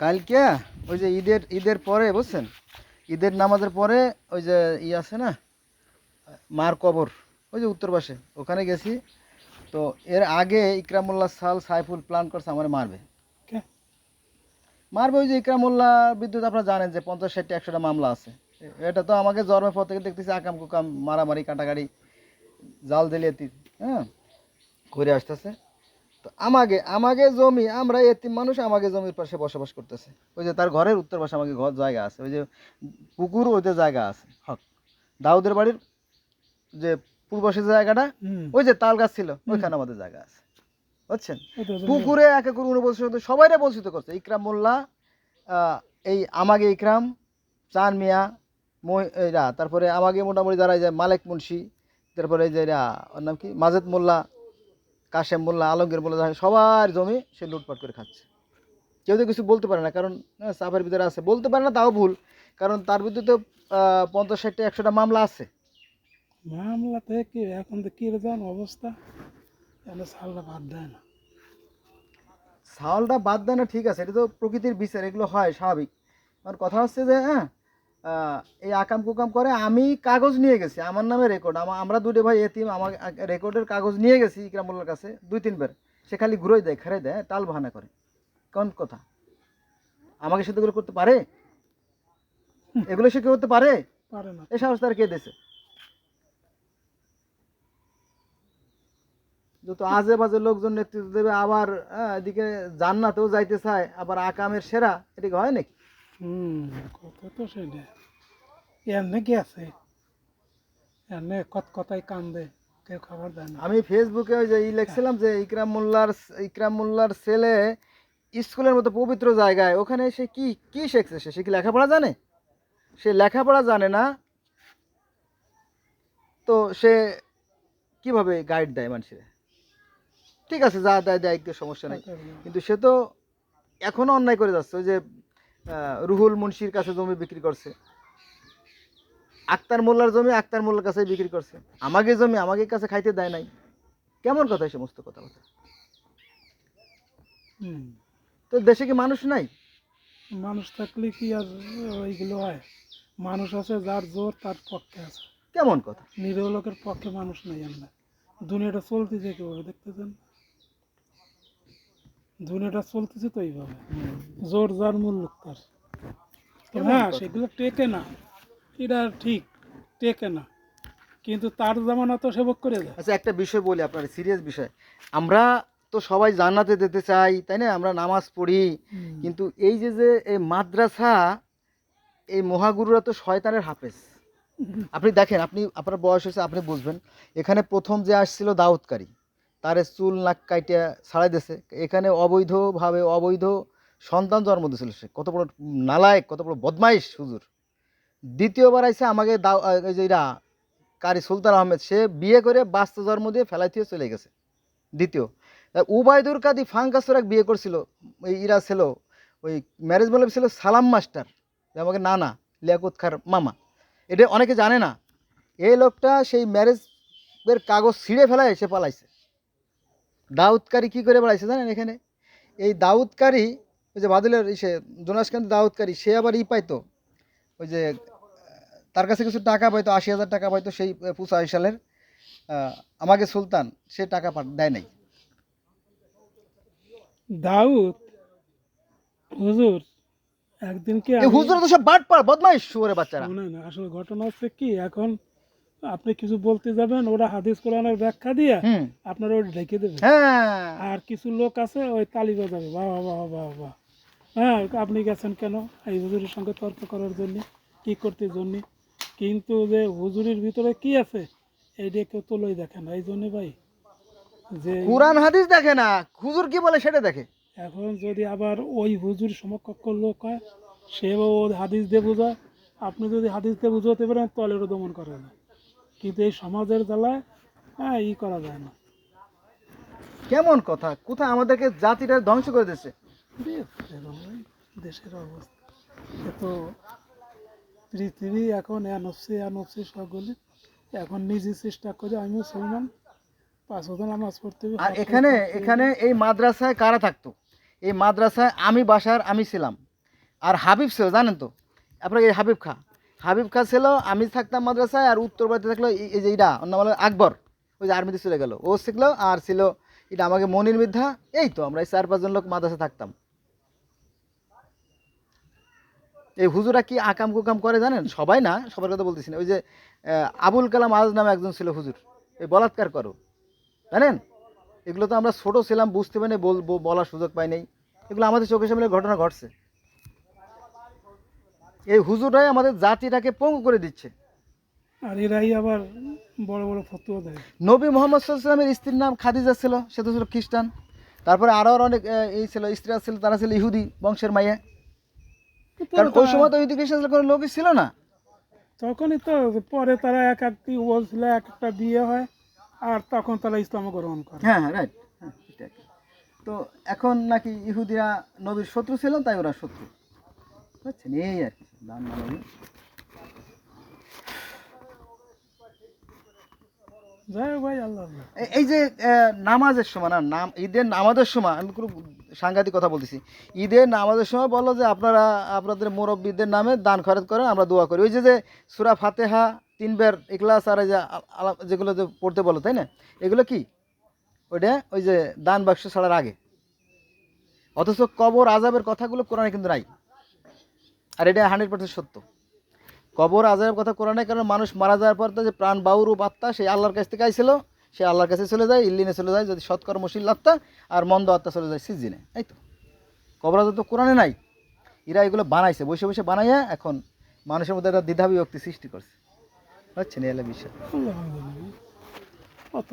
কালকে ওই যে ঈদের ঈদের পরে বুঝছেন? ঈদের নামাজের পরে ওই যে ই আছে না মার কবর ওই যে উত্তর পাশে ওখানে গেছি। তো এর আগে ইকরামুল্লাহ সাল সাইফুল প্ল্যান করছে আমার মারবে। কে? মারবে ওই যে ইকরামুল্লাহ বিদ্যুৎ আপনারা জানেন যে পঞ্চাশ ষাটটি একশোটা মামলা আছে। এটা তো আমাকে জন্মের পর থেকে দেখতেছি আকাম কুকাম মারামারি কাটাকাটি জাল দিলে হ্যাঁ ঘুরে আসতেছে। তো আমাকে আমাকে জমি আমরা এতিম মানুষ আমাকে জমির পাশে বসবাস করতেছে। ওই যে তার ঘরের উত্তর পাশে আমাকে ঘর জায়গা আছে ওই যে পুকুর ওইতে জায়গা আছে। হক। দাউদের বাড়ির যে পূর্ব পাশের জায়গাটা ওই যে তাল গাছ ছিল ওইখানে আমাদের জায়গা আছে। বুঝছেন? পুকুরে এক একর উনবসিত সবাইরে বঞ্চিত করছে। ইকরাম মোল্লা এই আমাগে ইকরাম চান মিয়া মই- এরা তারপরে আমাকে মোটামুটি যারা এই যে মালেক মুন্সি তারপরে এই যে এরা ওর নাম কি? মাজেদ মোল্লা কাশেম মোল্লা আলমগীর মোল্লা সবার জমি সে লুটপাট করে খাচ্ছে। কেউ তো কিছু বলতে পারে না কারণ হ্যাঁ, চাপের ভিতরে আছে। বলতে পারে না তাও ভুল। কারণ তার ভিতরে তো পঞ্চাশ ষাটটা একশোটা মামলা আছে। মামলাতে কি এখন তো কি জান অবস্থা? তাহলে সালটা বাদ দেয় না। ছাওয়ালটা বাদ দেয় না ঠিক আছে। এটা তো প্রকৃতির বিচার এগুলো হয় স্বাভাবিক। আমার কথা হচ্ছে যে হ্যাঁ এই আকাম কুকাম করে আমি কাগজ নিয়ে গেছি আমার নামে রেকর্ড আমার আমরা দুটো ভাই এতিম আমার রেকর্ডের কাগজ নিয়ে গেছি ইকরামুল্লার কাছে দুই তিনবার। সে খালি ঘুরোই দেয় খেরে দেয় টাল বাহানা করে। কোন কথা? আমাকে সাথে এগুলো করতে পারে? এগুলো সে কেউ করতে পারে? পারে না। এ সাহস তার কে দিছে? যত আজে বাজে লোকজন নেতৃত্ব দেবে আবার হ্যাঁ, এদিকে জান্নাতেও যাইতে চায় আবার আকামের সেরা এদিকে হয় নাকি? হুম। কত তো সেটা এমনি কি আছে? এমনি কত কথাই কান্দে কেউ খবর দেয় না। আমি ফেসবুকে ওই যে ই লিখছিলাম যে ইকরাম মোল্লার ইকরাম মোল্লার ছেলে স্কুলের মতো পবিত্র জায়গায় ওখানে সে কি কি শিখছে সে? সে কি লেখাপড়া জানে? সে লেখাপড়া জানে না। তো সে কীভাবে গাইড দেয় মানুষের? ঠিক আছে যা দেয় দেয় একটু সমস্যা নেই। কিন্তু সে তো এখনও অন্যায় করে যাচ্ছে। ওই যে রুহুল মুন্সির কাছে জমি বিক্রি করছে। আক্তার মোল্লার জমি আক্তার মোল্লার কাছে বিক্রি করছে। আমাকে জমি আমাকে কাছে খাইতে দেয় নাই। কেমন কথা এই সমস্ত কথা কথা তো দেশে কি মানুষ নাই? মানুষ থাকলে কি আর ওইগুলো হয়? মানুষ আছে যার জোর তার পক্ষে আছে। কেমন কথা? নিরীহ লোকের পক্ষে মানুষ নাই আমরা। দুনিয়াটা চলতেছে কীভাবে দেখতেছেন? দুনিয়াটা চলতেছে তো এইভাবে। জোর যার মূল লোক তার হ্যাঁ সেগুলো টেকে না। এটা ঠিক টেকে না। কিন্তু তার জামানা তো সেবক করে দেয়। আচ্ছা একটা বিষয় বলি আপনার সিরিয়াস বিষয়। আমরা তো সবাই জান্নাতে যেতে চাই তাই না? আমরা নামাজ পড়ি। কিন্তু এই যে যে এই মাদ্রাসা এই মহাগুরুরা তো শয়তানের হাফেজ। আপনি দেখেন আপনি আপনার বয়স হয়েছে আপনি বুঝবেন। এখানে প্রথম যে আসছিল দাউদকারী। তার চুল নাক কাইটা ছাড়াই দিয়েছে এখানে অবৈধভাবে অবৈধ সন্তান জন্ম দিয়েছিল সে। কত বড় নালায়ক, কত বড় বদমাইশ, হুজুর। দ্বিতীয়বার আইসে আমাকে দাও এই যে এরা কারি সুলতান আহমেদ, সে বিয়ে করে বাস্তু জন্ম দিয়ে ফেলাই দিয়ে চলে গেছে। দ্বিতীয় উবায়দুর কাদি ফাঙ্কাসুরাক বিয়ে করছিল ওই ইরা ছিল, ওই ম্যারেজ বলে ছিল সালাম মাস্টার, যে আমাকে নানা, লিয়াকুত খার মামা। এটা অনেকে জানে না। এই লোকটা সেই ম্যারেজের কাগজ ছিঁড়ে ফেলায় এসে পালাইছে। দাউদকারী কী করে বেড়াইছে জানেন এখানে? এই দাউদকারী ওই যে বাদলের সে জোনাসকান্ত দাউদকারী সে আবার ই পাইতো। ওই যে তার কাছে কিছু টাকা পাইতো আশি হাজার টাকা পাইতো সেই পঁচাশি সালের আমাকে সুলতান সে টাকা দেয় নাই। দাউদ হুজুর একদিন কি হুজুরা তো সব বাট পার বদমাইশ শুয়ারে বাচ্চারা। শুনেন আসলে ঘটনা হচ্ছে কি এখন আপনি কিছু বলতে যাবেন ওরা হাদিস কোরআনের ব্যাখ্যা দিয়ে আপনারা ওটা ঢেকে দেবে হ্যাঁ। আর কিছু লোক আছে ওই তালি বাজাবে। বাহ বাহ বাহ বাহ হ্যাঁ আপনি গেছেন কেন এই হুজুরের সঙ্গে তর্ক করার জন্য? কি করতে জন্য? কিন্তু যে হুজুরের ভিতরে কি আছে এইটা কেউ তোলই দেখে না। এই জন্য ভাই যে কোরআন হাদিস দেখে না হুজুর কি বলে সেটা দেখে। এখন যদি আবার ওই হুজুর সমকক্ষ লোক হয় সেও হাদিস দিয়ে বোঝায়। আপনি যদি হাদিস দিয়ে বুঝাতে পারেন তলেরও দমন করা যায় কিন্তু এই সমাজের জ্বালায় হ্যাঁ ই করা যায় না। কেমন কথা? কোথায় আমাদেরকে জাতিটা ধ্বংস করে দিচ্ছে দেশের অবস্থা। তো পৃথিবী এখন এনফসি এনফসি সকলে এখন নিজে চেষ্টা করে আমি মুসলমান পাঁচ হাজার নামাজ পড়তে আর এখানে এখানে এই মাদ্রাসায় কারা থাকতো? এই মাদ্রাসায় আমি বাসার আমি ছিলাম। আর হাবিব ছিল জানেন তো? আপনার এই হাবিব খা। হাবিব খা ছিল আমি থাকতাম মাদ্রাসায় আর উত্তর বাড়িতে থাকল এই- যে ইডা অন্য বলে আকবর। ওই যে আর্মিতে চলে গেল। ও শিখলো আর ছিল এটা আমাকে মনির মিথ্যা এই তো আমরা এই চার পাঁচজন লোক মাদ্রাসা থাকতাম। এই হুজুরা কি আকাম কুকাম করে জানেন? সবাই না, সবার কথা বলতেছি না। ওই যে আবুল কালাম আজ নামে একজন ছিল হুজুর। এই বলাৎকার করো। জানেন? এগুলো তো আমরা ছোট ছিলাম, বুঝতে পারিনি বল- বলার সুযোগ পাই নাই। এগুলো আমাদের চোখের সামনে ঘটনা ঘটছে। এই হুজুরাই আমাদের জাতিটাকে পঙ্গু করে দিচ্ছে। আর এরাই আবার বড় বড় ফতুয়া দেয়। নবী মোহাম্মদ সাল্লামের স্ত্রীর নাম খাদিজা ছিল সে তো ছিল খ্রিস্টান। তারপরে আরও অনেক এই ছিল স্ত্রীরা ছিল তারা ছিল ইহুদি বংশের মাইয়া। কারণ ওই সময় তো খ্রিস্টান কোনো লোকই ছিল না। তখনই তো পরে তারা এক একটি বলছিল এক একটা বিয়ে হয় আর তখন তারা ইসলাম গ্রহণ করে। হ্যাঁ হ্যাঁ রাইট হ্যাঁ এটা তো এখন নাকি ইহুদিরা নবীর শত্রু ছিল তাই ওরা শত্রু। এই আর কি। এই- যে নামাজের সময় না নাম ঈদের নামাজের সময় আমি কোনো সাংঘাতিক কথা বলতেছি। ঈদের নামাজের সময় বলো যে আপনারা আপনাদের মুরব্বীদের নামে দান খরচ করেন আমরা দোয়া করি। ওই যে যে সুরা ফাতেহা তিনবার ইখলাস আর এই যে যেগুলো যে পড়তে বলো তাই না? এগুলো কি? ওইটা ওই যে দান বাক্স ছাড়ার আগে। অথচ কবর আজাবের কথাগুলো কোরআনে কিন্তু নাই। আর এটা হান্ড্রেড পার্সেন্ট সত্য। কবর আজাবের কথা কোরআনে কারণ মানুষ মারা যাওয়ার পর যে প্রাণ বাউরু আত্মা সেই আল্লাহর কাছ থেকে আইছিল, সে আল্লাহর কাছে চলে যায়, ইল্লিনে চলে যায়, যদি সৎকর্মশীল আত্মা, আর মন্দ আত্মা চলে যায়, সিজিনে। তাই তো। কবর আজাব তো কোরআনে নাই। এরা এগুলো বানাইছে, বসে বসে বানাইয়া এখন মানুষের মধ্যে একটা দ্বিধা বিভক্তি সৃষ্টি করছে। বুঝছেন এই হলো বিষয়।